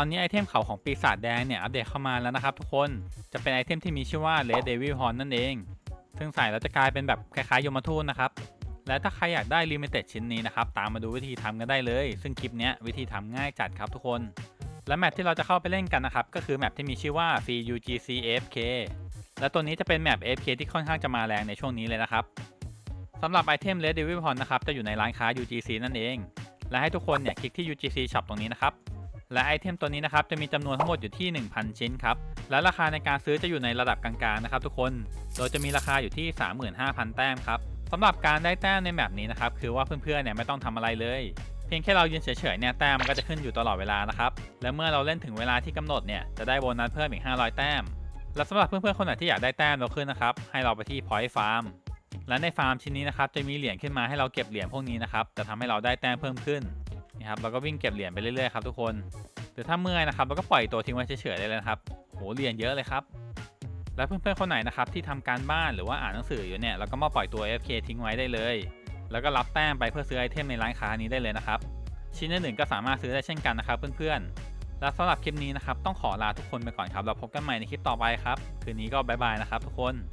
ตอนนี้ไอเทมเขาของปีศาจแดงเนี่ยอัปเดตเข้ามาแล้วนะครับทุกคนจะเป็นไอเทมที่มีชื่อว่า Red Devil Horn นั่นเอง ซึ่งใส่แล้วจะกลายเป็นแบบคล้ายๆยมทูตนะครับและถ้าใครอยากได้ Limited ชิ้นนี้นะครับตามมาดูวิธีทำกันได้เลย ซึ่งคลิปนี้วิธีทำง่ายจัดครับทุกคน และแมปที่เราจะเข้าไปเล่นกันนะครับก็คือแมปที่มีชื่อว่า Free UGC AFK และตัวนี้จะเป็นแมป AFK ที่ค่อนข้างจะมาแรงในช่วงนี้เลยนะครับสำหรับไอเทม Red Devil Horn นะครับจะอยู่ในร้านค้า UGC นั่นเอง และให้ทุกคนเนี่ยคลิกที่ UGC Shop ตรงนี้นะครับ และไอเทมตัวนี้นะครับจะมีจำนวนทั้งหมดอยู่ที่ 1,000 ชิ้นครับ และราคาในการซื้อจะอยู่ในระดับกลางๆนะครับทุกคน โดยจะมีราคาอยู่ที่ 35,000 แต้มครับสำหรับการได้แต้มในแบบนี้นะครับคือว่าเพื่อนๆเนี่ยไม่ต้องทำอะไรเลย เพียงแค่เรายืนเฉยๆเนี่ยแต้มมันก็จะขึ้นอยู่ตลอดเวลานะครับ และเมื่อเราเล่นถึงเวลาที่กำหนดเนี่ยจะได้โบนัสเพิ่มอีก 500 แต้ม และสำหรับเพื่อนๆคนไหนที่อยากได้แต้มเราขึ้นนะครับให้เราไปที่ Point Farm และในฟาร์มชิ้นนี้นะครับจะมีเหรียญขึ้นมาให้เราเก็บเหรียญพวกนี้นะครับจะทำให้เราได้แต้มเพิ่มขึ้น นะครับเราก็วิ่งเก็บเหรียญไปเรื่อยๆครับทุกคนหรือถ้าเมื่อยนะครับเราก็ปล่อยตัวทิ้งไว้เฉยๆได้เลยครับโหเหรียนเยอะเลยครับและเพื่อนๆคนไหนนะครับที่ทำการบ้านหรือว่าอ่านหนังสืออยู่เนี่ยเราก็มาปล่อยตัว FK ทิ้งไว้ได้เลย แล้วก็รับแต้มไปเพื่อซื้อไอเทมในร้านค้านี้ได้เลยนะครับชิ้นอื่นๆก็สามารถซื้อได้เช่นกันนะครับเพื่อนๆและสำหรับคลิปนี้นะครับต้องขอลาทุกคนไปก่อนครับเราพบกันใหม่ในคลิปต่อไปครับคืนนี้ก็บายบายนะครับทุกคน